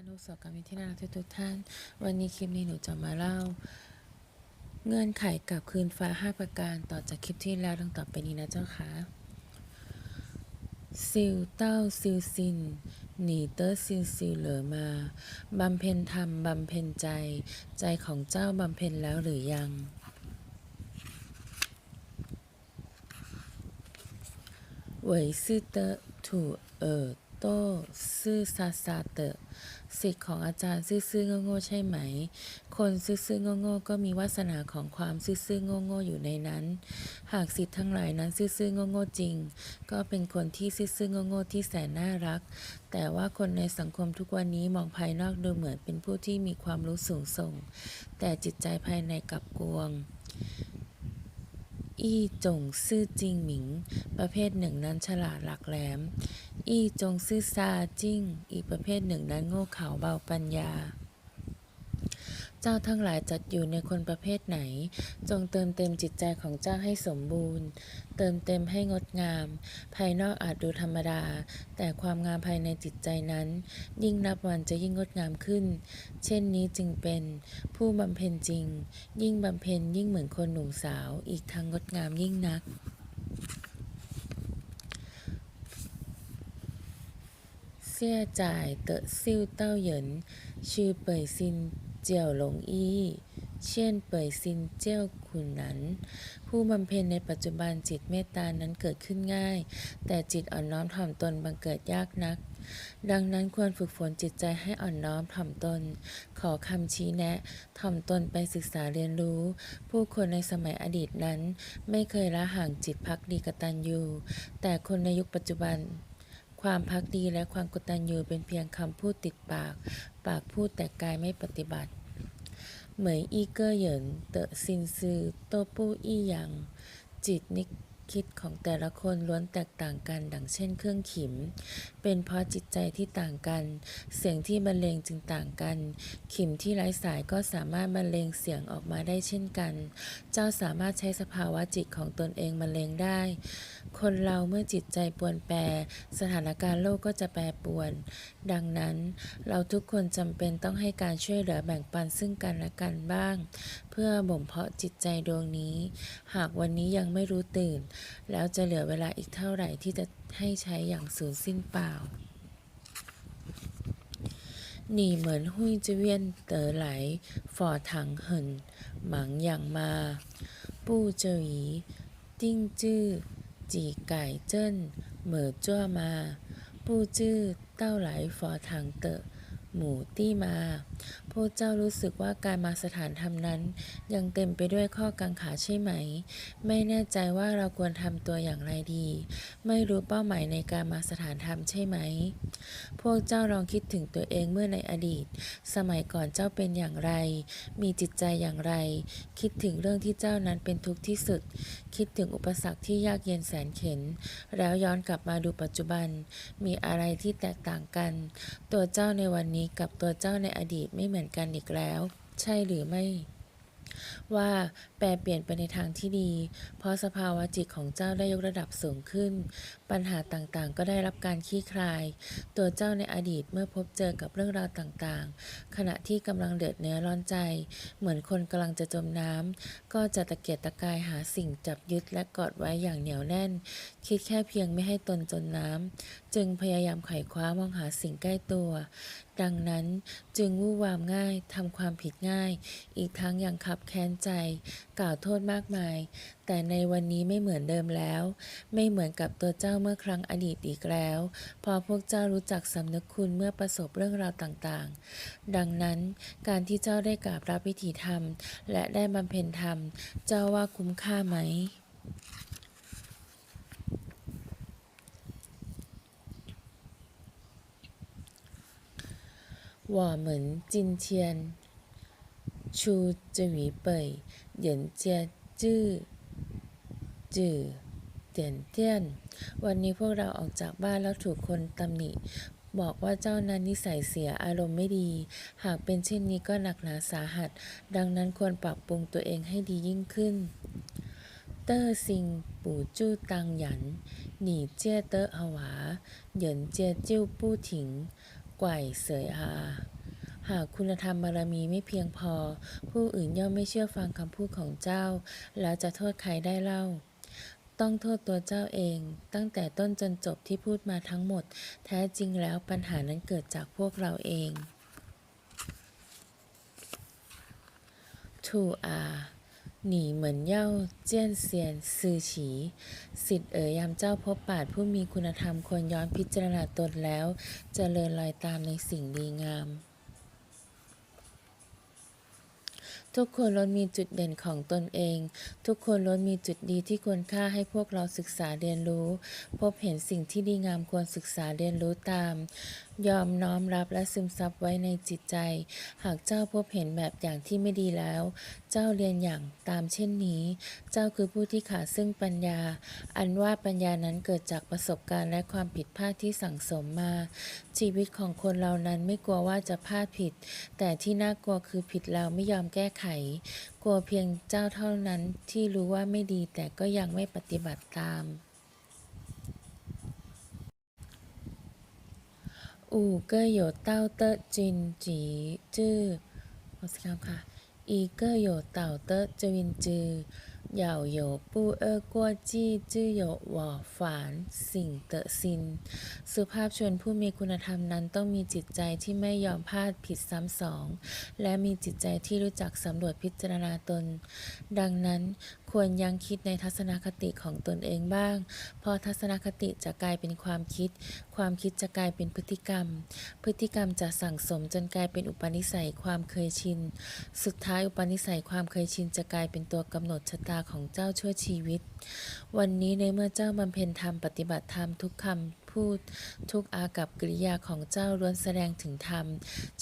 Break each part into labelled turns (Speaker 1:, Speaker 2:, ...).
Speaker 1: านผู้สบการวิที่น่ารักทุกท่าน วันนี้คลิปนี้หนูจะมาเล่า เงื่อนไขกับคืนฟ้า 5 ประการต่อจากคลิปที่แล้วดังต่อไปนี้นะเจ้าค่ะซิลเต้าซิลซินหนีเตอร์ซิลซิลเหลือมาบำเพ็ญธรรมบำเพ็ญใจ ใจของเจ้าบำเพ็ญแล้วหรือยังเหวยซื่อเตอถูเอ่อ โต้ซื่อซาซาเตอสิทธิ์ของอาจารย์ซื่อๆโง่ๆใช่ไหม คนซื่อๆโง่ๆก็มีวาสนาของความซื่อๆโง่ๆอยู่ในนั้น หากสิทธิ์ทั้งหลายนั้นซื่อๆโง่ๆจริง ก็เป็นคนที่ซื่อๆโง่ๆที่แสนน่ารัก แต่ว่าคนในสังคมทุกวันนี้มองภายนอกดูเหมือนเป็นผู้ที่มีความรู้สูงส่ง แต่จิตใจภายในกลับกวง อี้จงซื่อจริงหมิง ประเภทหนึ่งนั้นฉลาดหลักแหลม อี้จงซื่อซาจิ้ง อีกประเภทหนึ่งนั้นโง่เขลาเบาปัญญา เจ้าทั้งหลายจัดอยู่ในคนประเภทไหน จงเติมเต็มจิตใจของเจ้าให้สมบูรณ์ เติมเต็มให้งดงาม ภายนอกอาจดูธรรมดา แต่ความงามภายในจิตใจนั้น ยิ่งนับวันจะยิ่งงดงามขึ้น เช่นนี้จึงเป็นผู้บำเพ็ญจริง ยิ่งบำเพ็ญยิ่งเหมือนคนหนุ่มสาว อีกทั้งงดงามยิ่งนักเสียจ่ายเตอะซิ่วเต้าเหยินชื่อเป่ยซิน เจียวหลงอี้เช่นเป่ยซินเจี้ยวขุนนั้น ผู้บำเพ็ญในปัจจุบันจิตเมตตานั้นเกิดขึ้นง่าย แต่จิตอ่อนน้อมถ่อมตนบังเกิดยากนัก ดังนั้นควรฝึกฝนจิตใจให้อ่อนน้อมถ่อมตน ขอคำชี้แนะ ถ่อมตนไปศึกษาเรียนรู้ ผู้คนในสมัยอดีตนั้น ไม่เคยละห่างจิตพักดีกตัญญูแต่คนในยุคปัจจุบัน ความพักดีและความกตัญญูเป็นเพียงคำพูดติดปาก ปากพูดแต่กายไม่ปฏิบัติ เหมยอี้เก้อเหยินเตอซินซือโตปู้อี้หยางจิตนิ คิดของแต่ละคนล้วนแตกต่างกันดังเช่นเครื่องขิม เป็นเพราะจิตใจที่ต่างกัน เสียงที่บรรเลงจึงต่างกัน ขิมที่ไร้สายก็สามารถบรรเลงเสียงออกมาได้เช่นกัน เจ้าสามารถใช้สภาวะจิตของตนเองบรรเลงได้ คนเราเมื่อจิตใจปวนแปร สถานการณ์โลกก็จะแปรปวน ดังนั้น เราทุกคนจำเป็นต้องให้การช่วยเหลือแบ่งปันซึ่งกันและกันบ้าง เพื่อบ่มเพาะจิตใจดวงนี้ หากวันนี้ยังไม่รู้ตื่นแล้วจะเหลือเวลาอีกเท่าไหร่ที่จะให้ใช้อย่างสูญสิ้นเปล่าหนีเหมือนหุยจะเวียนเต๋อไหลฝ่อถังเหินหมัง อย่างมาปู้เจอหยีติ้งจื้อจีไก่เจิ้นเหม่อจ้วมาปู้จื้อเต้าไหลฝอถังเตอะหมูตี้มา พวกเจ้ารู้สึกว่าการมาสถานธรรมนั้น ยังเต็มไปด้วยข้อกังขาใช่ไหม ไม่แน่ใจว่าเราควรทำตัวอย่างไรดี ไม่รู้เป้าหมายในการมาสถานธรรมใช่ไหม พวกเจ้าลองคิดถึงตัวเองเมื่อในอดีต สมัยก่อนเจ้าเป็นอย่างไร มีจิตใจอย่างไร คิดถึงเรื่องที่เจ้านั้นเป็นทุกข์ที่สุด คิดถึงอุปสรรคที่ยากเย็นแสนเข็ญแล้วย้อนกลับมาดูปัจจุบัน มีอะไรที่แตกต่างกัน ตัวเจ้าในวันนี้กับตัวเจ้าในอดีตไม่เหมือนกันอีกแล้ว ใช่หรือไม่ ว่าแปลเปลี่ยนไปในทางที่ดี เพราะสภาวะจิตของเจ้าได้ยกระดับสูงขึ้น ปัญหาต่างๆ ก็ได้รับการคลี่คลาย ตัวเจ้าในอดีตเมื่อพบเจอกับเรื่องราวต่างๆ ขณะที่กำลังเดือดเนื้อร้อนใจ เหมือนคนกำลังจะจมน้ำก็จะตะเกียกตะกายหาสิ่งจับยึดและกอดไว้อย่างเหนียวแน่น คิดแค่เพียงไม่ให้ตนจมน้ำจึงพยายามไขว่คว้ามองหาสิ่งใกล้ตัว ดังนั้นจึงวู่วามง่ายทำความผิดง่าย อีกทั้งยังขับบแค้นใจ กล่าวโทษมากมาย แต่ในวันนี้ไม่เหมือนเดิมแล้ว ไม่เหมือนกับตัวเจ้าเมื่อครั้งอดีตอีกแล้ว พอพวกเจ้ารู้จักสำนึกคุณเมื่อประสบเรื่องราวต่างๆ ดังนั้นการที่เจ้าได้กราบรับวิถีธรรม และได้บำเพ็ญธรรม เจ้าว่าคุ้มค่าไหมว่าเหมือนจินเทียน 出这一杯人家จื้อจื่อเตียนเตี้ยน วันนี้พวกเราออกจากบ้านแล้วถูกคนตำหนิ บอกว่าเจ้านั้นนิสัยเสียอารมณ์ไม่ดี หากเป็นเช่นนี้ก็หนักหนาสาหัส ดังนั้นควรปรับปรุงตัวเองให้ดียิ่งขึ้น เตอร์ซิง ปู่จู้ตังหยัน หนีเจี้ยเตอร์หวา เหยินเจียจิ้วปู้ถิง ค กว่ายเสยอา หากคุณธรรมบารมีไม่เพียงพอ ผู้อื่นย่อมไม่เชื่อฟังคำพูดของเจ้า แล้วจะโทษใครได้เล่า ต้องโทษตัวเจ้าเอง ตั้งแต่ต้นจนจบที่พูดมาทั้งหมด แท้จริงแล้วปัญหานั้นเกิดจากพวกเราเองถูอาหนีเหมือนเย่าเจี้ยนเซียนซือฉี สิทธิ์เอ๋ยยามเจ้าพบปาดผู้มีคุณธรรมควรย้อนพิจารณาตนแล้วจเจริญรอยตามในสิ่งดีงาม ทุกคนล้วนมีจุดเด่นของตนเอง ทุกคนล้วนมีจุดดีที่ควรค่าให้พวกเราศึกษาเรียนรู้ พบเห็นสิ่งที่ดีงามควรศึกษาเรียนรู้ตาม ยอมน้อมรับและซึมซับไว้ในจิตใจ หากเจ้าพบเห็นแบบอย่างที่ไม่ดีแล้ว เจ้าเรียนอย่างตามเช่นนี้ เจ้าคือผู้ที่ขาดซึ่งปัญญา อันว่าปัญญานั้นเกิดจากประสบการณ์และความผิดพลาดที่สั่งสมมา ชีวิตของคนเรานั้นไม่กลัวว่าจะพลาดผิด แต่ที่น่ากลัวคือผิดแล้วไม่ยอมแก้ไข กลัวเพียงเจ้าเท่านั้นที่รู้ว่าไม่ดีแต่ก็ยังไม่ปฏิบัติตาม อู่เกอร์โหยเต้าเตอจินจีจื้อ ขอสักคำค่ะอีเย่าเตอจวินจือเหย่าโยปูเออกัวจี้จื้อโหยหว่อฝานสิ่งเตอซิน สุภาพชนผู้มีคุณธรรมนั้นต้องมีจิตใจที่ไม่ยอมพลาดผิดซ้ำสอง และมีจิตใจที่รู้จักสำรวจพิจารณาตน ดังนั้นควรยังคิดในทัศนคติของตนเองบ้าง เพราะทัศนคติจะกลายเป็นความคิด ความคิดจะกลายเป็นพฤติกรรม พฤติกรรมจะสั่งสมจนกลายเป็นอุปนิสัยความเคยชิน สุดท้ายอุปนิสัยความเคยชินจะกลายเป็นตัวกำหนดชะตาของเจ้าชั่วชีวิต วันนี้ในเมื่อเจ้าบำเพ็ญธรรมปฏิบัติธรรมทุกคำพูดทุกอากับกิริยาของเจ้าล้วนแสดงถึงธรรม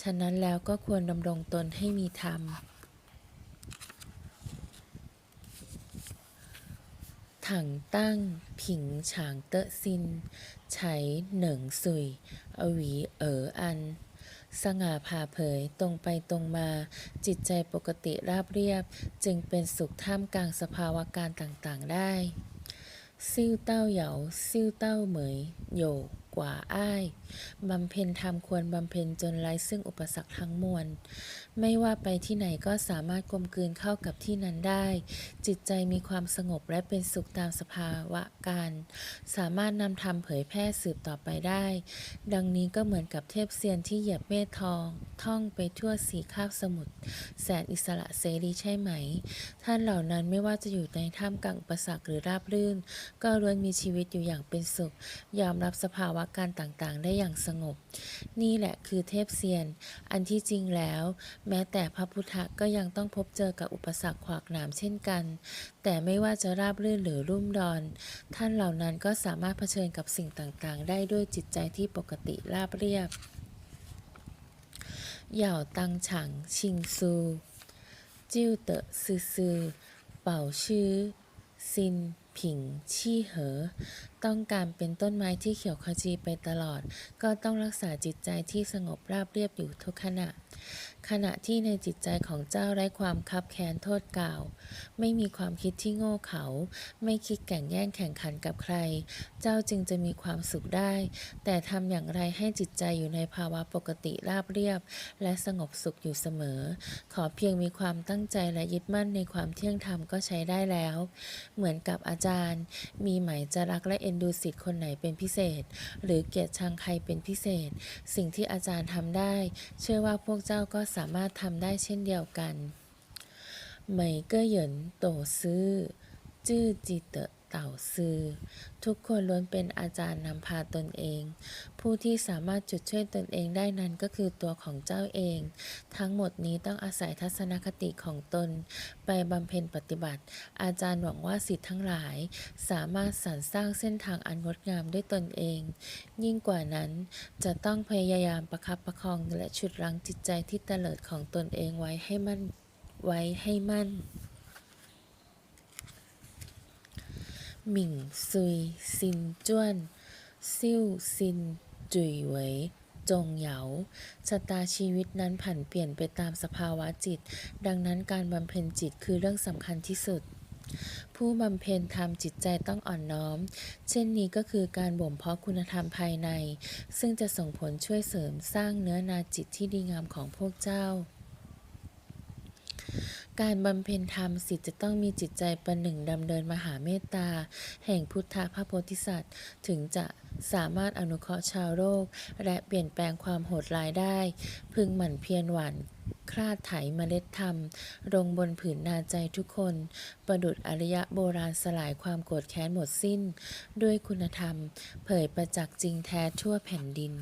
Speaker 1: ฉะนั้นแล้วก็ควรดำรงตนให้มีธรรมถังตั้ง ผิงฉางเตอะซิน ไฉเหนิงสุย อวี เอ๋ออัน สง่าผ่าเผยตรงไปตรงมา จิตใจปกติราบเรียบ จึงเป็นสุขท่ามกลางสภาวะการต่างๆได้ ซิ่วเต้าเหยาซิ่วเต้าเหมยโยกว่าอ้ายบำเพ็ญธรรมควรบำเพ็ญจนไร้ซึ่งอุปสรรคทั้งมวล ไม่ว่าไปที่ไหนก็สามารถกลมกลืนเข้ากับที่นั้นได้ จิตใจมีความสงบและเป็นสุขตามสภาวะการ สามารถนำธรรมเผยแพร่สืบต่อไปได้ ดังนี้ก็เหมือนกับเทพเซียนที่เหยียบเมฆทอง ท่องไปทั่วสีคาบสมุทรแสนอิสระเสรีใช่ไหม ท่านเหล่านั้นไม่ว่าจะอยู่ในท่ามกลางอุปสรรคหรือราบรื่น ก็ล้วนมีชีวิตอยู่อย่างเป็นสุข ยอมรับสภาวะการต่างๆ ได้อย่างสงบ นี่แหละคือเทพเซียน อันที่จริงแล้ว แม้แต่พระพุทธก็ยังต้องพบเจอกับอุปสรรคขวากหนามเช่นกัน แต่ไม่ว่าจะราบรื่นหรือรุ่มดอน ท่านเหล่านั้นก็สามารถเผชิญกับสิ่งต่างๆ ได้ด้วยจิตใจที่ปกติราบเรียบเหย่าตังฉัง ชิงซู จิ้วเตอซือซือเป่าชื่อซิน ผิงชี่เหอ ต้องการเป็นต้นไม้ที่เขียวขจีไปตลอด ก็ต้องรักษาจิตใจที่สงบราบเรียบอยู่ทุกขณะ ขณะที่ในจิตใจของเจ้าไร้ความคับแค้นโทษกล่าว ไม่มีความคิดที่โง่เขาไม่คิดแข่งแย่งแข่งขันกับใคร เจ้าจึงจะมีความสุขได้ แต่ทำอย่างไรให้จิตใจอยู่ในภาวะปกติราบเรียบ และสงบสุขอยู่เสมอ ขอเพียงมีความตั้งใจและยึดมั่นในความเที่ยงธรรมก็ใช้ได้แล้ว เหมือนกับอาจารย์ มีไหมจะรักและเอ็นดูสิทธิ์คนไหนเป็นพิเศษ หรือเกลียดชังใครเป็นพิเศษ สิ่งที่อาจารย์ทำได้ เชื่อว่าพวกเจ้าก็สามารถทำได้เช่นเดียวกันเหยินโตซื้อเเต่าซือ ทุกคนล้วนเป็นอาจารย์นำพาตนเอง ผู้ที่สามารถจุดช่วยตนเองได้นั้นก็คือตัวของเจ้าเอง ทั้งหมดนี้ต้องอาศัยทัศนคติของตน ไปบำเพ็ญปฏิบัติ อาจารย์หวังว่าสิทธิ์ทั้งหลาย สามารถสรรสร้างเส้นทางอันงดงามด้วยตนเอง ยิ่งกว่านั้นจะต้องพยายามประคับประคองและฉุดรั้งจิตใจที่เตลิดของตนเองไว้ให้มั่นไว้ให้มั่น หมิงซุยซินจ้วนซิ่วซิน จุยเหวยจงเหยาชะตาชีวิตนั้นผันเปลี่ยนไปตามสภาวะจิต ดังนั้นการบำเพ็ญจิตคือเรื่องสำคัญที่สุด ผู้บำเพ็ญธรรมจิตใจต้องอ่อนน้อม เช่นนี้ก็คือการบ่มเพาะคุณธรรมภายใน ซึ่งจะส่งผลช่วยเสริมสร้างเนื้อนาจิตที่ดีงามของพวกเจ้า การบำเพ็ญธรรมสิทธิ์จะต้องมีจิตใจประหนึ่งดำเนินมหาเมตตา แห่งพุทธพระโพธิสัตว์ ถึงจะสามารถอนุเคราะห์ชาวโลกและเปลี่ยนแปลงความโหดร้ายได้ พึงหมั่นเพียรหวานคลาดไถเมล็ดธรรม ลงบนผืนนาใจทุกคน ประดุดอริยะโบราณสลายความโกรธแค้นหมดสิ้น ด้วยคุณธรรม เผยประจักษ์จริงแท้ทั่วแผ่นดิน